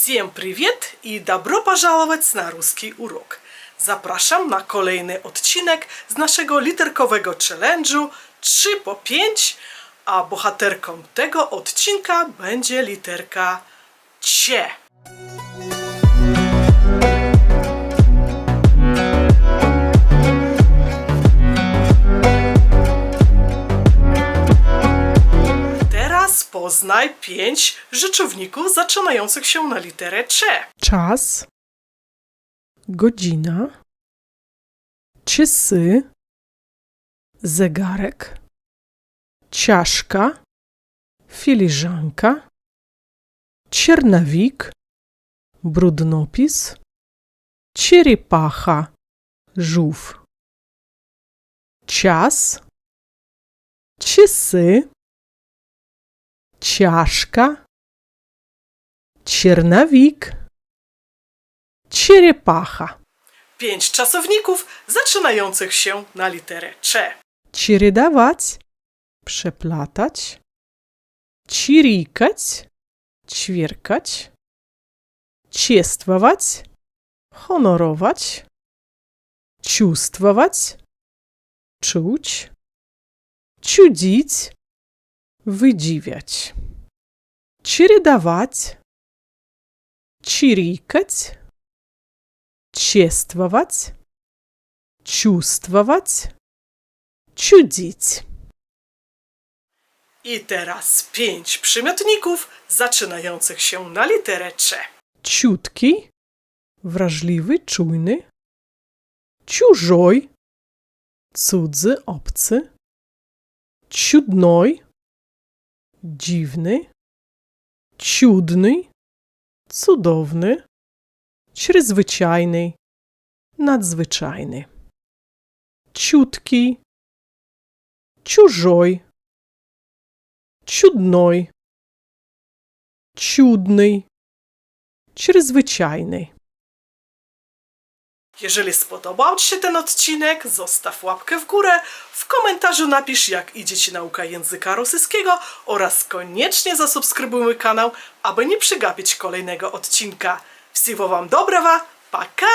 Всем привет и добро пожаловать на русский урок. Zapraszam na kolejny odcinek z naszego literkowego challenge'u 3 po 5, a bohaterką tego odcinka będzie literka C. poznaj pięć rzeczowników zaczynających się na literę C. czas, godzina, czasy, zegarek, ciaszka, filiżanka, ciernawik, brudnopis, cierepacha, żółw. Czas, czasy, ciaszka, ciernawik, Черепаха. Pięć czasowników zaczynających się na literę C. Чередовать. Przeplatać. Чирикать. Ćwierkać. Чествовать. Honorować. Чувствовать. Czuć. Чудить. Wydziwiać. Чередовать. Чирикать. Чествовать. Чувствовать. Чудить. I teraz pięć przymiotników zaczynających się na literę C. Чуткий. Wrażliwy, czujny. Чужой. Cudzy, obcy. Чудной. Dziwny. Ciudny. Cudowny. Чрезвичайний. Nadzwyczajny. Ciutki. Чужой. Чудной. Чудний. Чрезвичайний. Jeżeli spodobał Ci się ten odcinek, zostaw łapkę w górę, w komentarzu napisz jak idzie Ci nauka języka rosyjskiego oraz koniecznie zasubskrybuj mój kanał, aby nie przegapić kolejnego odcinka. Wsiwo Wam dobrego, paka!